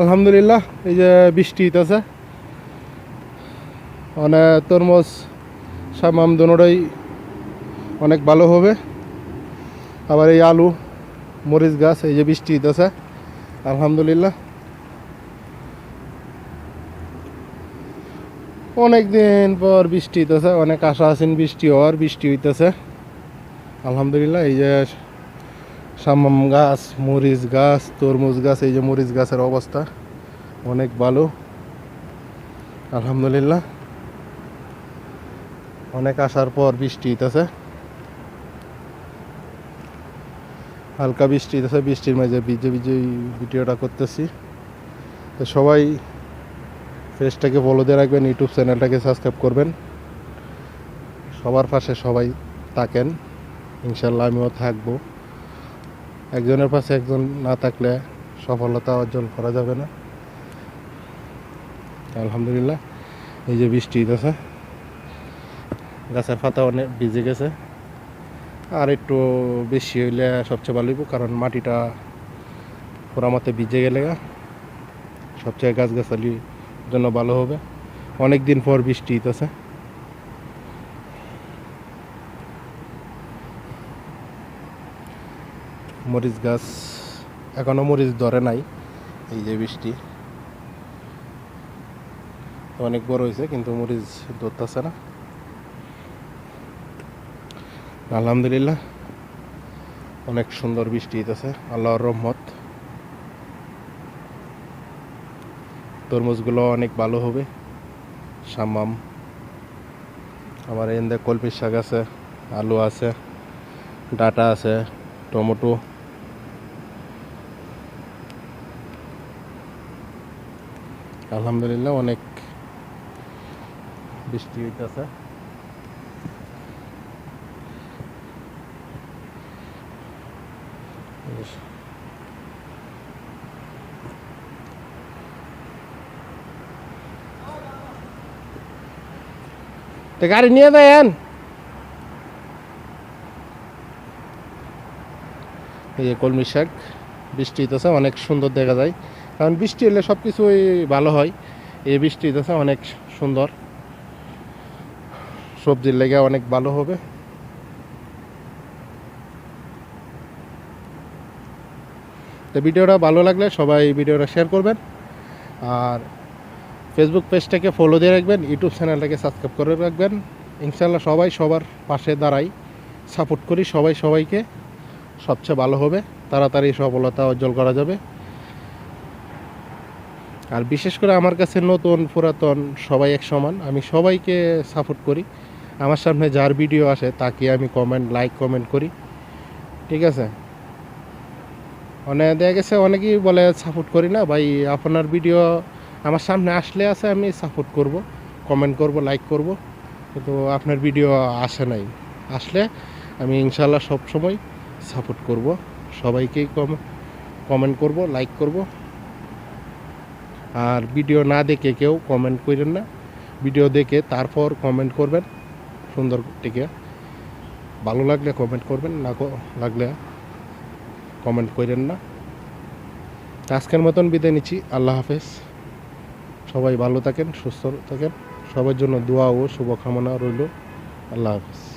আলহামদুলিল্লাহ, এই যে বৃষ্টি হইতেছে। মানে তরমুজ সামাম দুটোই অনেক ভালো হবে। আবার এই আলু, মরিচ গাছ, এই যে বৃষ্টি হইতেছে। আলহামদুলিল্লাহ। অনেক দিন পর বৃষ্টি হইতেছে, অনেক আশা আছেন বৃষ্টি হওয়ার বৃষ্টি হইতেছে। আলহামদুলিল্লাহ, এই যে সামাম গাছ, মরিচ গাছ, তরমুজ গাছ, এই যে মরিচ গাছের অবস্থা অনেক ভালো। আলহামদুলিল্লাহ। অনেক আসার পর বৃষ্টি হইতেছে। হালকা বৃষ্টি হইতেছে, বৃষ্টির মাঝে ভিজে ভিজে ভিডিওটা করতেছি। তো সবাই পেজটাকে ফলো দিয়ে রাখবেন ইউটিউব চ্যানেলটাকে সাবস্ক্রাইব করবেন। সবার পাশে সবাই থাকেন। ইনশাল্লাহ আমিও থাকব। একজনের পাশে একজন না থাকলে সফলতা অর্জন করা যাবে না। আলহামদুলিল্লাহ, এই যে বৃষ্টি আছে গাছের পাতা অনেক ভিজে গেছে। আর একটু বেশি হইলে সবচেয়ে ভালো হইব, কারণ মাটিটা পুরা মতে ভিজে গেলে সবচেয়ে গাছগাছালির জন্য ভালো হবে। অনেক দিন পর বৃষ্টি হইতেছে। মরিচ গাছ এখনও মরিচ ধরে নাই। এই যে বৃষ্টি। অনেক বড় হয়েছে, কিন্তু মরিচ ধরতেছে না। আলহামদুলিল্লাহ, অনেক সুন্দর বৃষ্টি হইতেছে। আল্লাহর রহমত। তরমুজগুলো অনেক ভালো হবে। সামাম আমার এখানে কলপি শাক আছে, আলু আছে, ডাটা আছে, টমেটো। আলহামদুলিল্লাহ, অনেক বৃষ্টি হইতেছে। গাড়ি নিয়ে দেন এই যে কলমি শাক, বৃষ্টি হইতেছে, অনেক সুন্দর দেখা যায়। কারণ বৃষ্টি হলে সব কিছুই ভালো হয়। এই বৃষ্টি হইতেছে অনেক সুন্দর। সবজির লেগে অনেক ভালো হবে। তো ভিডিওটা ভালো লাগলে সবাই ভিডিওটা শেয়ার করবেন। আর ফেসবুক পেজটাকে ফলো দিয়ে রাখবেন ইউটিউব চ্যানেলটাকে সাবস্ক্রাইব করে রাখবেন। ইনশাল্লাহ সবাই সবার পাশে দাঁড়াই। সাপোর্ট করি সবাই সবাইকে। সবচেয়ে ভালো হবে। তাড়াতাড়ি সফলতা অর্জন করা যাবে। আর বিশেষ করে আমার কাছে নতুন, পুরাতন, সবাই এক সমান। আমি সবাইকে সাপোর্ট করি। আমার সামনে যার ভিডিও আসে, তাকে আমি কমেন্ট লাইক কমেন্ট করি। ঠিক আছে? অনেক দেখা গেছে, অনেকেই বলে সাপোর্ট করি না। ভাই, আপনার ভিডিও আমার সামনে আসলে আছে, আমি সাপোর্ট করব। কমেন্ট করব লাইক করব। কিন্তু আপনার ভিডিও আসে নাই। আসলে আমি ইনশাল্লাহ সব সময় সাপোর্ট করব। সবাইকেই কম কমেন্ট করব লাইক করব। আর ভিডিও না দেখে কেউ কমেন্ট করেন না। ভিডিও দেখে তারপর কমেন্ট করবেন। সুন্দর টিকে ভালো লাগলে কমেন্ট করবেন, না লাগলে কমেন্ট করেন না। আজকের মতন বিদায় নিচ্ছি। আল্লাহ হাফেজ। সবাই ভালো থাকেন, সুস্থ থাকেন। সবার জন্য দোয়া ও শুভকামনা রইল। আল্লাহ হাফেজ।